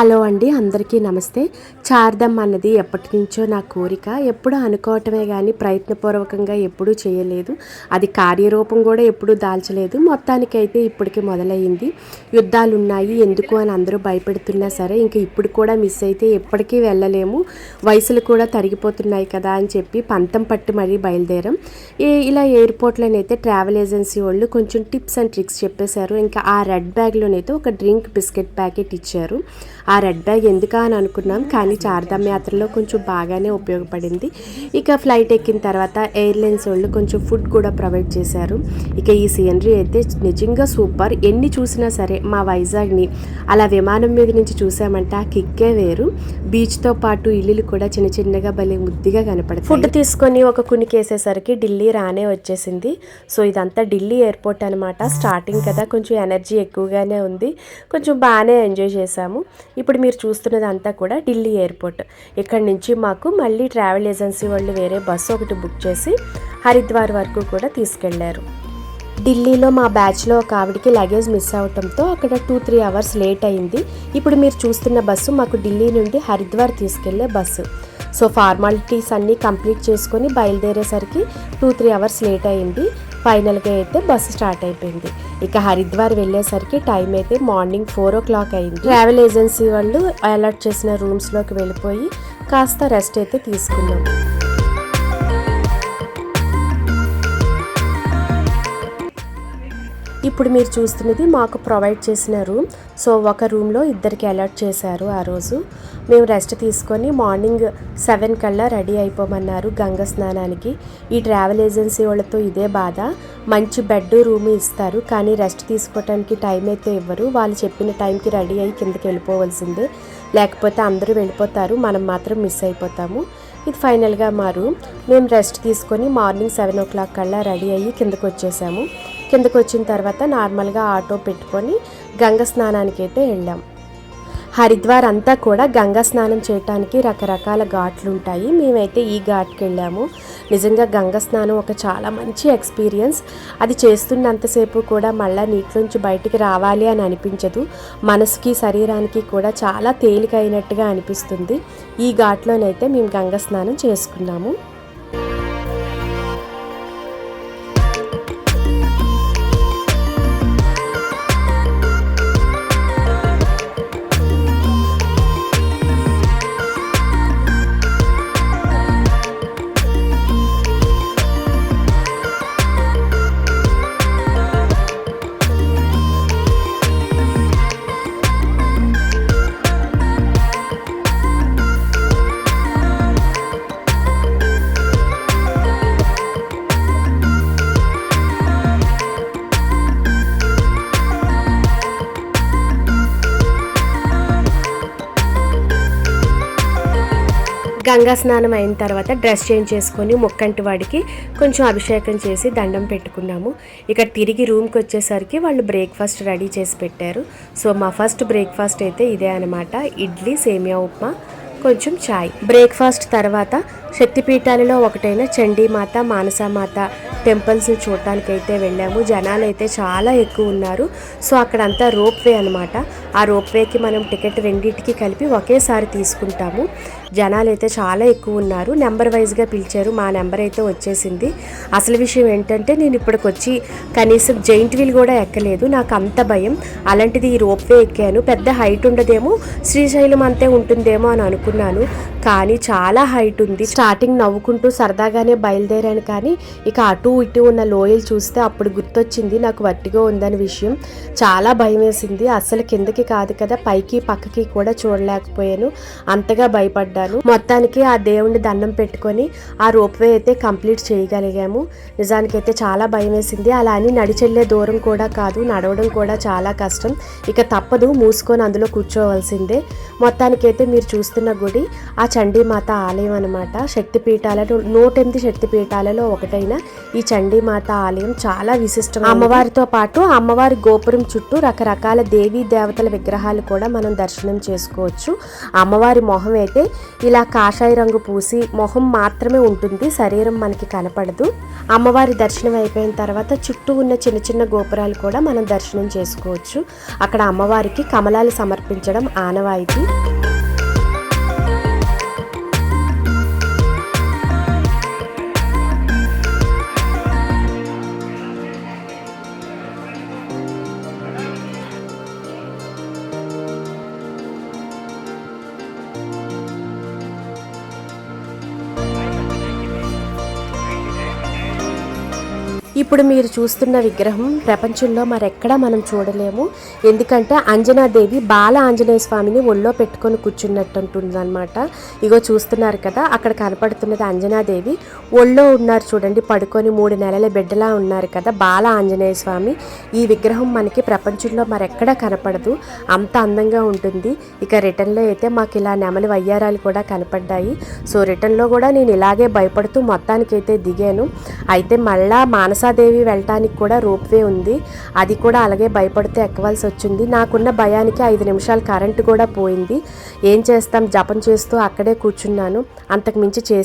Hello అండి అందరికీ నమస్తే. చార్దమ్ అన్నది ఎప్పటి నుంచో నా కోరిక. ఎప్పుడూ అనుకోవటమే కానీ ప్రయత్నపూర్వకంగా ఎప్పుడూ చేయలేదు. అది కార్యరూపం కూడా ఎప్పుడూ దాల్చలేదు. మొత్తానికైతే ఇప్పటికి మొదలయ్యింది. యుద్ధాలు ఉన్నాయి ఎందుకు అని అందరూ భయపెడుతున్నా సరే ఇంకా ఇప్పుడు కూడా మిస్ అయితే ఎప్పటికీ వెళ్ళలేము. వయసులు కూడా తరిగిపోతున్నాయి కదా అని చెప్పి పంతం పట్టి మరీ బయలుదేరాం. ఏ ఇలా ఎయిర్పోర్ట్లోనైతే ట్రావెల్ ఏజెన్సీ వాళ్ళు కొంచెం టిప్స్ అండ్ ట్రిక్స్ చెప్పేశారు. ఇంకా ఆ రెడ్ బ్యాగ్లోనైతే ఒక డ్రింక్ బిస్కెట్ ప్యాకెట్ ఇచ్చారు. ఆ రెడ్ బ్యాగ్ ఎందుకా అని అనుకున్నాం కానీ చార్ధామ్ యాత్రలో కొంచెం బాగానే ఉపయోగపడింది. ఇక ఫ్లైట్ ఎక్కిన తర్వాత ఎయిర్లైన్స్ వాళ్ళు కొంచెం ఫుడ్ కూడా ప్రొవైడ్ చేశారు. ఇక ఈ సీనరీ అయితే నిజంగా సూపర్. ఎన్ని చూసినా సరే మా వైజాగ్ని అలా విమానం మీద నుంచి చూసామంటే ఆ కిక్కే వేరు. బీచ్తో పాటు ఇల్లులు కూడా చిన్న చిన్నగా భలే ముద్దిగా కనపడతాయి. ఫుడ్ తీసుకొని ఒక కునికేసేసరికి ఢిల్లీ రానే వచ్చేసింది. సో ఇదంతా ఢిల్లీ ఎయిర్పోర్ట్ అనమాట స్టార్టింగ్ కదా కొంచెం ఎనర్జీ ఎక్కువగానే ఉంది. కొంచెం బాగానే ఎంజాయ్ చేశాము. ఇప్పుడు మీరు చూస్తున్నది అంతా కూడా ఢిల్లీ ఎయిర్పోర్ట్. ఇక్కడ నుంచి మాకు మళ్ళీ ట్రావెల్ ఏజెన్సీ వాళ్ళు వేరే బస్సు ఒకటి బుక్ చేసి హరిద్వార్ వరకు కూడా తీసుకెళ్ళారు. ఢిల్లీలో మా బ్యాచ్లో ఒక ఆవిడకి లగేజ్ మిస్ అవటంతో అక్కడ టూ త్రీ అవర్స్ లేట్ అయింది. ఇప్పుడు మీరు చూస్తున్న బస్సు మాకు ఢిల్లీ నుండి హరిద్వార్ తీసుకెళ్ళే బస్సు. సో ఫార్మాలిటీస్ అన్నీ కంప్లీట్ చేసుకొని బయలుదేరేసరికి టూ త్రీ అవర్స్ లేట్ అయింది. ఫైనల్గా అయితే బస్సు స్టార్ట్ అయిపోయింది. ఇక హరిద్వార్ వెళ్ళేసరికి టైం అయితే మార్నింగ్ ఫోర్ ఓ క్లాక్ అయింది. ట్రావెల్ ఏజెన్సీ వాళ్ళు అలర్ట్ చేసిన రూమ్స్లోకి వెళ్ళిపోయి కాస్త రెస్ట్ అయితే తీసుకున్నాం. ఇప్పుడు మీరు చూస్తున్నది మాకు ప్రొవైడ్ చేసిన రూమ్ సో ఒక రూమ్లో ఇద్దరికి అలర్ట్ చేశారు ఆ రోజు. మేము రెస్ట్ తీసుకొని మార్నింగ్ సెవెన్ కల్లా రెడీ అయిపోమన్నారు గంగ స్నానానికి. ఈ ట్రావెల్ ఏజెన్సీ వాళ్ళతో ఇదే బాధ. మంచి బెడ్ రూమ్ ఇస్తారు. కానీ రెస్ట్ తీసుకోవడానికి టైం అయితే ఇవ్వరు. వాళ్ళు చెప్పిన టైంకి రెడీ అయ్యి కిందకి వెళ్ళిపోవాల్సిందే. లేకపోతే అందరూ వెళ్ళిపోతారు. మనం మాత్రం మిస్ అయిపోతాము. ఇది ఫైనల్గా మా రూమ్ మేము రెస్ట్ తీసుకొని మార్నింగ్ సెవెన్ ఓ క్లాక్ కల్లా రెడీ అయ్యి కిందకు వచ్చేసాము. కిందకు వచ్చిన తర్వాత నార్మల్గా ఆటో పెట్టుకొని గంగ స్నానానికి అయితే వెళ్ళాం. హరిద్వార్ అంతా కూడా గంగా స్నానం చేయటానికి రకరకాల ఘాట్లు ఉంటాయి మేమైతే ఈ ఘాట్కి వెళ్ళాము. నిజంగా గంగా స్నానం ఒక చాలా మంచి ఎక్స్పీరియన్స్. అది చేస్తున్నంతసేపు కూడా మళ్ళీ నీటిలోంచి బయటికి రావాలి అని అనిపించదు. మనసుకి శరీరానికి కూడా చాలా తేలికైనట్టుగా అనిపిస్తుంది. ఈ ఘాట్లోనైతే మేము గంగా స్నానం చేసుకున్నాము. గంగా స్నానం అయిన తర్వాత డ్రెస్ చేంజ్ చేసుకొని మొక్కంటి వాడికి కొంచెం అభిషేకం చేసి దండం పెట్టుకున్నాము. ఇక తిరిగి రూమ్కి వచ్చేసరికి వాళ్ళు బ్రేక్ఫాస్ట్ రెడీ చేసి పెట్టారు. సో మా ఫస్ట్ బ్రేక్ఫాస్ట్ అయితే ఇదే అనమాట ఇడ్లీ సేమియా ఉప్మా కొంచెం చాయ్. బ్రేక్ఫాస్ట్ తర్వాత శక్తిపీఠాలలో ఒకటైన చండీమాత మానసామాత టెంపుల్స్ని చూడటానికైతే వెళ్ళాము. జనాలు అయితే చాలా ఎక్కువ ఉన్నారు. సో అక్కడంతా రోప్ వే అనమాట ఆ రోప్వేకి మనం టికెట్ రెండింటికి కలిపి ఒకేసారి తీసుకుంటాము. జనాలు అయితే చాలా ఎక్కువ ఉన్నారు నెంబర్ వైజ్గా పిలిచారు. మా నెంబర్ అయితే వచ్చేసింది. అసలు విషయం ఏంటంటే నేను ఇప్పటికి వచ్చి కనీసం జైంట్ వీల్ కూడా ఎక్కలేదు. నాకు అంత భయం. అలాంటిది ఈ రోప్ వే ఎక్కాను. పెద్ద హైట్ ఉండదేమో శ్రీశైలం అంతే ఉంటుందేమో అని అనుకున్నాను. కానీ చాలా హైట్ ఉంది. స్టార్టింగ్ నవ్వుకుంటూ సరదాగానే బయలుదేరాను. కానీ ఇక అటు ఇటు ఉన్న లోయలు చూస్తే అప్పుడు గుర్తొచ్చింది నాకు వట్టిగా ఉందని విషయం. చాలా భయం వేసింది. అస్సలు కిందకి కాదు కదా పైకి పక్కకి కూడా చూడలేకపోయాను. అంతగా భయపడ్డాను. మొత్తానికి ఆ దేవుణ్ణి దండం పెట్టుకొని ఆ రోప్వే అయితే కంప్లీట్ చేయగలిగాము. నిజానికైతే చాలా భయం వేసింది అలా అని నడిచెళ్ళే దూరం కూడా కాదు నడవడం కూడా చాలా కష్టం. ఇక తప్పదు మూసుకొని అందులో కూర్చోవలసిందే. మొత్తానికైతే మీరు చూస్తున్న గుడి ఆ చండీమాత ఆలయం అనమాట శక్తిపీఠాలలో నూట ఎనిమిది శక్తిపీఠాలలో ఒకటైన ఈ చండీమాత ఆలయం చాలా విశిష్టం అమ్మవారితో పాటు అమ్మవారి గోపురం చుట్టూ రకరకాల దేవీ దేవతల విగ్రహాలు కూడా మనం దర్శనం చేసుకోవచ్చు. అమ్మవారి మొహం అయితే ఇలా కాషాయ రంగు పూసి మొహం మాత్రమే ఉంటుంది శరీరం మనకి కనపడదు. అమ్మవారి దర్శనం అయిపోయిన తర్వాత చుట్టూ ఉన్న చిన్న చిన్న గోపురాలు కూడా మనం దర్శనం చేసుకోవచ్చు. అక్కడ అమ్మవారికి కమలాలు సమర్పించడం ఆనవాయితీ. ఇప్పుడు మీరు చూస్తున్న విగ్రహం ప్రపంచంలో మరెక్కడా మనం చూడలేము. ఎందుకంటే అంజనాదేవి బాల ఆంజనేయ స్వామిని ఒళ్ళో పెట్టుకొని కూర్చున్నట్టు ఉంటుందన్నమాట ఇగో చూస్తున్నారు కదా అక్కడ కనపడుతున్నది అంజనాదేవి. ఒళ్ళో ఉన్నారు చూడండి పడుకొని మూడు నెలల బిడ్డలా ఉన్నారు కదా బాల ఆంజనేయ స్వామి. ఈ విగ్రహం మనకి ప్రపంచంలో మరెక్కడా కనపడదు అంత అందంగా ఉంటుంది. ఇక రిటర్న్లో అయితే మాకు ఇలా నెమలి వయ్యారాలు కూడా కనపడ్డాయి. సో రిటర్న్లో కూడా నేను ఇలాగే భయపడుతూ మొత్తానికైతే దిగాను. అయితే మళ్ళా మానసాదేవి వెళ్ళటానికి కూడా రోప్వే ఉంది. అది కూడా అలాగే భయపడితే ఎక్కవలసి వచ్చింది. నాకున్న భయానికి ఐదు నిమిషాలు కరెంటు కూడా పోయింది. ఏం చేస్తాం? జపం చేస్తూ అక్కడే కూర్చున్నాను. అంతకు మించి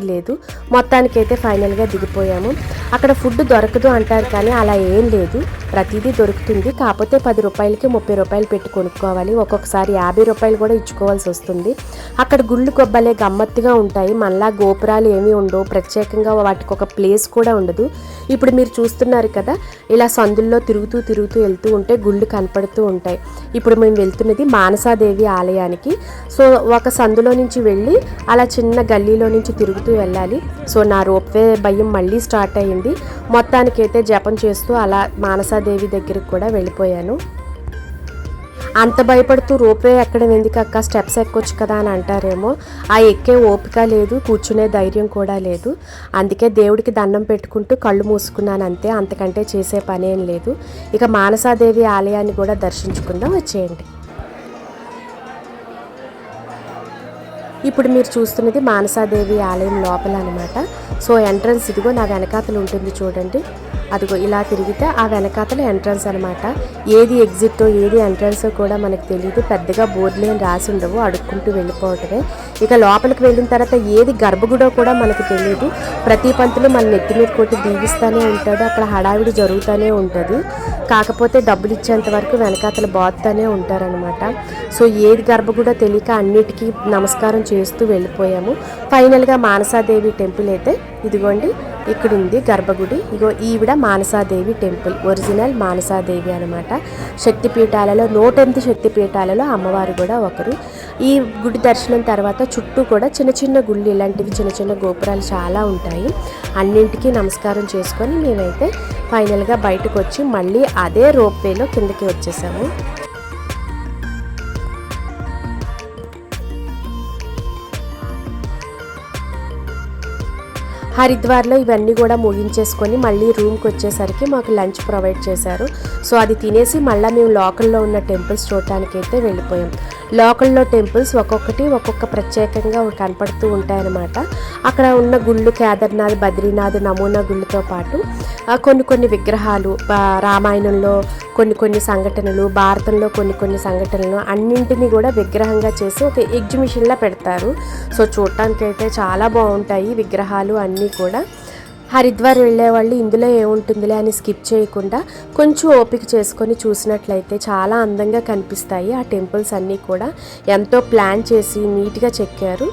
లేదు. మొత్తానికైతే ఫైనల్గా దిగిపోయాము. అక్కడ ఫుడ్ దొరకదు అంటారు కానీ అలా ఏం లేదు. ప్రతిదీ దొరుకుతుంది. కాకపోతే పది రూపాయలకి ముప్పై రూపాయలు పెట్టి కొనుక్కోవాలి. ఒక్కొక్కసారి యాభై రూపాయలు కూడా ఇచ్చుకోవాల్సి వస్తుంది. అక్కడ గుళ్ళు కొబ్బలే గమ్మత్తుగా ఉంటాయి. మళ్ళా గోపురాలు ఏమీ ఉండవు. ప్రత్యేకంగా వాటికి ఒక ప్లేస్ కూడా ఉండదు. ఇప్పుడు మీరు చూస్తున్నారు కదా ఇలా సందుల్లో తిరుగుతూ తిరుగుతూ వెళ్తూ ఉంటే గుళ్ళు కనపడుతూ ఉంటాయి. ఇప్పుడు మేము వెళ్తున్నది మానసాదేవి ఆలయానికి. సో ఒక సందులో నుంచి వెళ్ళి అలా చిన్న గల్లీలో నుంచి తిరుగుతూ వెళ్ళాలి. సో నా రోప్వే భయం మళ్ళీ స్టార్ట్ అయ్యింది. మొత్తానికైతే జపం చేస్తూ అలా మానసాదేవి దగ్గరికి కూడా వెళ్ళిపోయాను. అంత భయపడుతూ రోపే ఎక్కడం ఎందుకు అక్క? స్టెప్స్ ఎక్కొచ్చు కదా అని అంటారేమో. ఆ ఎక్కే ఓపిక లేదు కూర్చునే ధైర్యం కూడా లేదు. అందుకే దేవుడికి దండం పెట్టుకుంటూ కళ్ళు మూసుకున్నాను అంతే. అంతకంటే చేసే పని ఏం లేదు. ఇక మానసాదేవి ఆలయాన్ని కూడా దర్శించుకుందాం. వచ్చేయండి. ఇప్పుడు మీరు చూస్తున్నది మానసాదేవి ఆలయం లోపల అనమాట సో ఎంట్రన్స్ ఇదిగో నా వెనకాతలు ఉంటుంది చూడండి. అదిగో ఇలా తిరిగితే ఆ వెనకాతల ఎంట్రన్స్ అనమాట ఏది ఎగ్జిట్ ఏది ఎంట్రన్స్ కూడా మనకు తెలియదు పెద్దగా బోర్డులు ఏం రాసి ఉండవు. అడుక్కుంటూ వెళ్ళిపోవటమే. ఇక లోపలికి వెళ్ళిన తర్వాత ఏది గర్భగుడో కూడా మనకు తెలియదు ప్రతి పంతులు మన నెత్తి మీద కొట్టి దీవిస్తూనే ఉంటాడు. అక్కడ హడావిడి జరుగుతూనే ఉంటుంది. కాకపోతే డబ్బులు ఇచ్చేంత వరకు వెనకాతల బాగుతూనే ఉంటారనమాట సో ఏది గర్భ కూడా తెలియక అన్నిటికీ నమస్కారం చేస్తూ వెళ్ళిపోయాము. ఫైనల్గా మానసాదేవి టెంపుల్ అయితే ఇదిగోండి ఇక్కడ ఉంది గర్భగుడి. ఇగో ఈవిడ మానసాదేవి టెంపుల్ ఒరిజినల్ మానసాదేవి అనమాట శక్తిపీఠాలలో నూటెనిమిది శక్తిపీఠాలలో అమ్మవారు కూడా ఒకరు. ఈ గుడి దర్శనం తర్వాత చుట్టూ కూడా చిన్న చిన్న గుళ్ళు ఇలాంటివి చిన్న చిన్న గోపురాలు చాలా ఉంటాయి. అన్నింటికీ నమస్కారం చేసుకొని మేమైతే ఫైనల్గా బయటకు వచ్చి మళ్ళీ అదే రోప్వేలో కిందకి వచ్చేసాము. హరిద్వార్లో ఇవన్నీ కూడా ముగించేసుకొని మళ్ళీ రూమ్కి వచ్చేసరికి మాకు లంచ్ ప్రొవైడ్ చేశారు. సో అది తినేసి మళ్ళీ మేము లోకల్లో ఉన్న టెంపుల్స్ చూడటానికి అయితే వెళ్ళిపోయాం. లోకల్లో టెంపుల్స్ ఒక్కొక్కటి ఒక్కొక్క ప్రత్యేకంగా కనపడుతూ ఉంటాయన్నమాట. అక్కడ ఉన్న గుళ్ళు కేదార్నాథ్ బద్రీనాథ్ నమూనా గుళ్ళతో పాటు కొన్ని కొన్ని విగ్రహాలు రామాయణంలో కొన్ని కొన్ని సంఘటనలు భారతంలో కొన్ని కొన్ని సంఘటనలు అన్నింటినీ కూడా విగ్రహంగా చేసి ఒక ఎగ్జిబిషన్లా పెడతారు. సో చూడటానికైతే చాలా బాగుంటాయి విగ్రహాలు అన్నీ కూడా. హరిద్వార్ వెళ్ళే వాళ్ళు ఇందులో ఏముంటుందిలే అని స్కిప్ చేయకుండా కొంచెం ఓపిక చేసుకొని చూసినట్లయితే చాలా అందంగా కనిపిస్తాయి ఆ టెంపుల్స్ అన్నీ కూడా. ఎంతో ప్లాన్ చేసి నీట్గా చెక్కారు.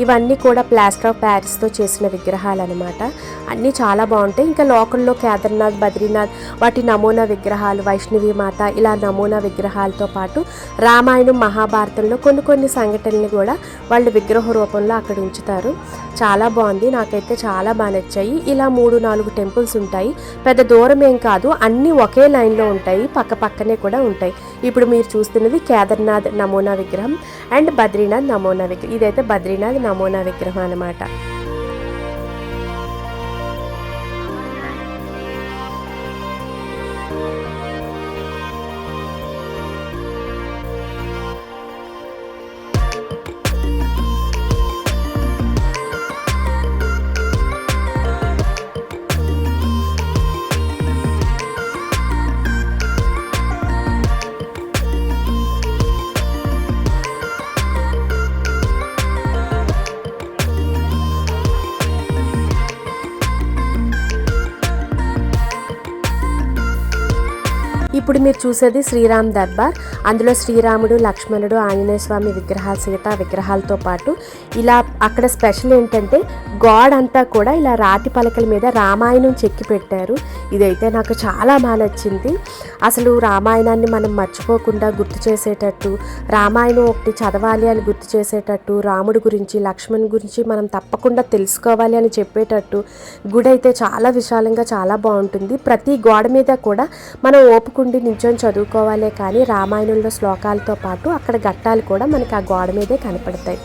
ఇవన్నీ కూడా ప్లాస్టర్ ఆఫ్ ప్యారిస్తో చేసిన విగ్రహాలు అనమాట అన్నీ చాలా బాగుంటాయి. ఇంకా లోకల్లో కేదార్నాథ్ బద్రీనాథ్ వాటి నమూనా విగ్రహాలు వైష్ణవి మాత ఇలా నమూనా విగ్రహాలతో పాటు రామాయణం మహాభారతంలో కొన్ని కొన్ని సంఘటనలు కూడా వాళ్ళు విగ్రహ రూపంలో అక్కడ ఉంచుతారు. చాలా బాగుంది. నాకైతే చాలా బాగా నచ్చాయి. ఇలా మూడు నాలుగు టెంపుల్స్ ఉంటాయి. పెద్ద దూరం ఏం కాదు. అన్నీ ఒకే లైన్లో ఉంటాయి. పక్క పక్కనే కూడా ఉంటాయి. ఇప్పుడు మీరు చూస్తున్నది కేదార్నాథ్ నమూనా విగ్రహం అండ్ బద్రీనాథ్ నమూనా విగ్రహం ఇదైతే బద్రీనాథ్ నమూనా విగ్రహం అనమాట ఇప్పుడు మీరు చూసేది శ్రీరామ్ దర్బార్. అందులో శ్రీరాముడు లక్ష్మణుడు ఆంజనేయ స్వామి విగ్రహాలు సీత విగ్రహాలతో పాటు ఇలా అక్కడ స్పెషల్ ఏంటంటే గాడ్ అంతా కూడా ఇలా రాతి పలకల మీద రామాయణం చెక్కి పెట్టారు. ఇదైతే నాకు చాలా బాగా నచ్చింది. అసలు రామాయణాన్ని మనం మర్చిపోకుండా గుర్తు చేసేటట్టు రామాయణం ఒకటి చదవాలి అని గుర్తు చేసేటట్టు రాముడి గురించి లక్ష్మణ్ గురించి మనం తప్పకుండా తెలుసుకోవాలి అని చెప్పేటట్టు గుడి అయితే చాలా విశాలంగా చాలా బాగుంటుంది. ప్రతి గోడ మీద కూడా మనం ఓపుకుండి నించొని చదువుకోవాలే కానీ రామాయణంలో శ్లోకాలతో పాటు అక్కడ ఘట్టాలు కూడా మనకి ఆ గోడ మీదే కనపడతాయి.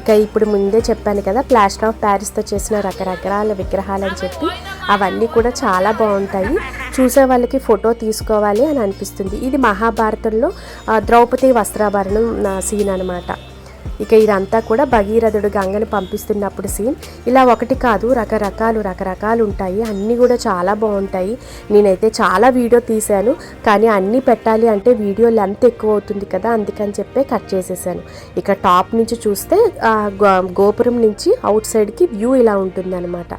ఇక ఇప్పుడు ముందే చెప్పాను కదా ప్లాస్టర్ ఆఫ్ ప్యారిస్తో చేసిన రకరకాల విగ్రహాలు అని చెప్పి అవన్నీ కూడా చాలా బాగుంటాయి. చూసే వాళ్ళకి ఫోటో తీసుకోవాలి అని అనిపిస్తుంది. ఇది మహాభారతంలో ద్రౌపది వస్త్రాభరణం సీన్ అనమాట ఇక ఇదంతా కూడా భగీరథుడు గంగను పంపిస్తున్నప్పుడు సీన్ ఇలా ఒకటి కాదు రకరకాలు రకరకాలు ఉంటాయి. అన్నీ కూడా చాలా బాగుంటాయి. నేనైతే చాలా వీడియో తీశాను. కానీ అన్నీ పెట్టాలి అంటే వీడియో లెంత్ ఎక్కువ అవుతుంది కదా అందుకని చెప్పి కట్ చేసేసాను. ఇక టాప్ నుంచి చూస్తే గో- గోపురం నుంచి అవుట్ సైడ్కి వ్యూ ఇలా ఉంటుందన్నమాట.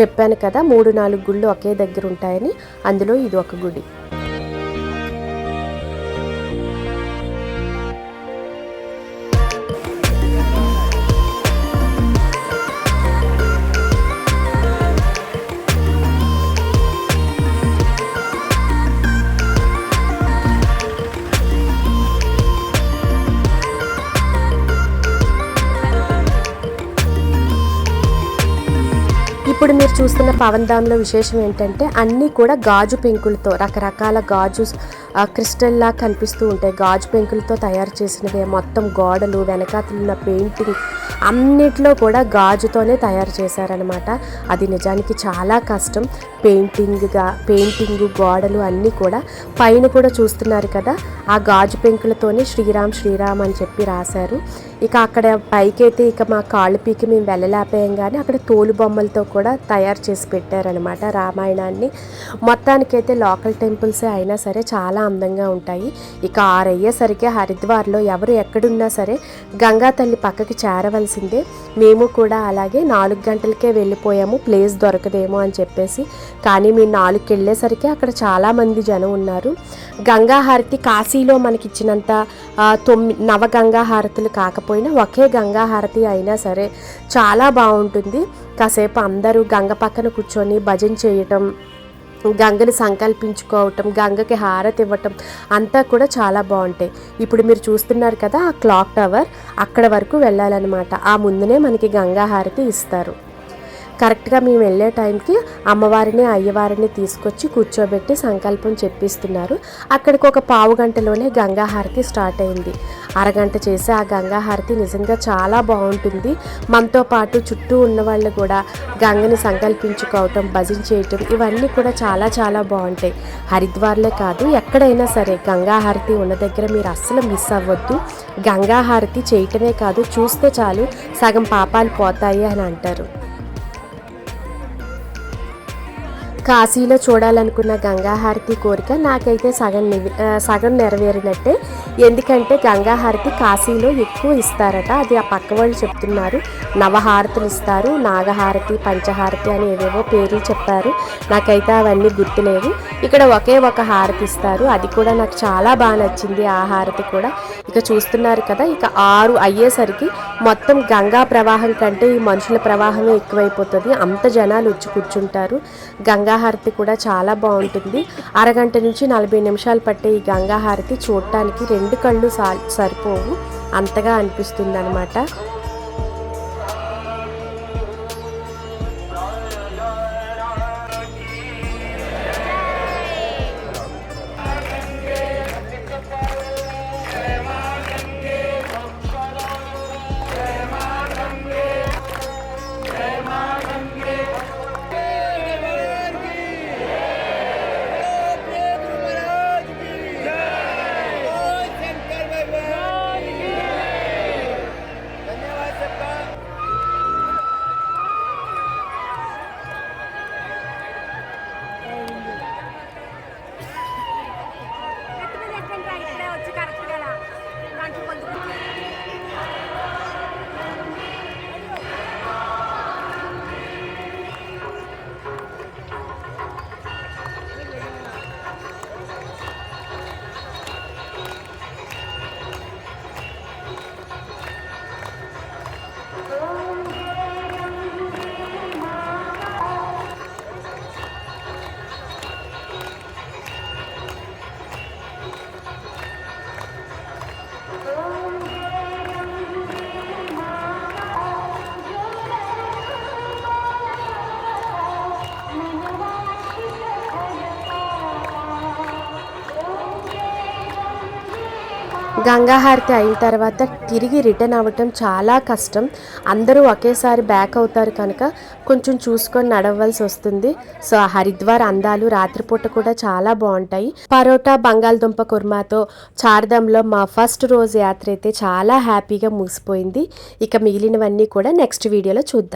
చెప్పాను కదా మూడు నాలుగు గుళ్ళు ఒకే దగ్గర ఉంటాయని. అందులో ఇది ఒక గుడి. ఇప్పుడు మీరు చూస్తున్న పవన్ ధామ్లో విశేషం ఏంటంటే అన్నీ కూడా గాజు పెంకులతో రకరకాల గాజు క్రిస్టల్లా కనిపిస్తూ ఉంటాయి గాజు పెంకులతో తయారు చేసినవి మొత్తం గోడలు వెనకాతలు ఉన్న పెయింటింగ్ అన్నిట్లో కూడా గాజుతోనే తయారు చేశారనమాట అది నిజానికి చాలా కష్టం. పెయింటింగ్గా పెయింటింగ్ గోడలు అన్నీ కూడా పైన కూడా చూస్తున్నారు కదా ఆ గాజు పెంకులతోనే శ్రీరామ్ శ్రీరామ్ అని చెప్పి రాశారు. ఇక అక్కడ పైకైతే ఇక మా కాళ్ళు పీకి మేము వెళ్ళలేకపోయాం కానీ అక్కడ తోలు బొమ్మలతో కూడా తయారు చేసి పెట్టారనమాట రామాయణాన్ని. మొత్తానికైతే లోకల్ టెంపుల్సే అయినా సరే చాలా అందంగా ఉంటాయి. ఇక ఆరయ్యేసరికి హరిద్వార్లో ఎవరు ఎక్కడున్నా సరే గంగా తల్లి పక్కకి చేరవలసిందే. మేము కూడా అలాగే నాలుగు గంటలకే వెళ్ళిపోయాము. ప్లేస్ దొరకదేమో అని చెప్పేసి. కానీ మేము నాలుగుకి వెళ్ళేసరికి అక్కడ చాలామంది జనం ఉన్నారు. గంగా హారతి కాశీలో మనకి ఇచ్చినంత తొమ్మిది నవ గంగా హారతులు కాకపోయినా ఒకే గంగా హారతి అయినా సరే చాలా బాగుంటుంది. కాసేపు అందరూ గంగ పక్కన కూర్చొని భజన చేయటం గంగని సంకల్పించుకోవటం గంగకి హారతి ఇవ్వటం అంతా కూడా చాలా బాగుంటాయి. ఇప్పుడు మీరు చూస్తున్నారు కదా ఆ క్లాక్ టవర్ అక్కడ వరకు వెళ్ళాలన్నమాట. ఆ ముందునే మనకి గంగా హారతి ఇస్తారు. కరెక్ట్గా మేము వెళ్ళే టైంకి అమ్మవారిని అయ్యవారిని తీసుకొచ్చి కూర్చోబెట్టి సంకల్పం చెప్పిస్తున్నారు. అక్కడికి ఒక పావు గంటలోనే గంగాహారతి స్టార్ట్ అయింది. అరగంట చేసి ఆ గంగాహారతి నిజంగా చాలా బాగుంటుంది. మనతో పాటు చుట్టూ ఉన్న వాళ్ళు కూడా గంగని సంకల్పించుకోవటం భజన చేయటం ఇవన్నీ కూడా చాలా చాలా బాగుంటాయి. హరిద్వార్లే కాదు ఎక్కడైనా సరే గంగాహారతి ఉన్న దగ్గర మీరు అస్సలు మిస్ అవ్వద్దు. గంగాహారతి చేయటమే కాదు చూస్తే చాలు సగం పాపాలు పోతాయి అని అంటారు. కాశీలో చూడాలనుకున్న గంగాహారతి కోరిక నాకైతే సగం సగం నెరవేరినట్టే. ఎందుకంటే గంగాహారతి కాశీలో ఎక్కువ ఇస్తారట. అది ఆ పక్క వాళ్ళు చెప్తున్నారు. నవహారతులు ఇస్తారు. నాగహారతి పంచహారతి అని ఏవేవో పేర్లు చెప్పారు. నాకైతే అవన్నీ గుర్తులేవు. ఇక్కడ ఒకే ఒక హారతి ఇస్తారు. అది కూడా నాకు చాలా బాగా నచ్చింది ఆ హారతి కూడా. ఇక చూస్తున్నారు కదా ఇక ఆరు అయ్యేసరికి మొత్తం గంగా ప్రవాహం కంటే ఈ మనుషుల ప్రవాహమే ఎక్కువైపోతుంది. అంత జనాలు వచ్చి కూర్చుంటారు. గంగా గంగాహారతి కూడా చాలా బాగుంటుంది. అరగంట నుంచి నలభై నిమిషాలు పట్టే ఈ గంగాహారతి చూడటానికి రెండు కళ్ళు సరిపోవు. అంతగా అనిపిస్తుంది అనమాట గంగాహారతి అయిన తర్వాత తిరిగి రిటర్న్ అవ్వటం చాలా కష్టం. అందరూ ఒకేసారి బ్యాక్ అవుతారు కనుక కొంచెం చూసుకొని నడవలసి వస్తుంది. సో ఆ హరిద్వార్ అందాలు రాత్రిపూట కూడా చాలా బాగుంటాయి. పరోటా బంగాళదుంప కుర్మాతో చార్దంలో మా ఫస్ట్ రోజు యాత్ర అయితే చాలా హ్యాపీగా ముగిసిపోయింది. ఇక మిగిలినవన్నీ కూడా నెక్స్ట్ వీడియోలో చూద్దాం.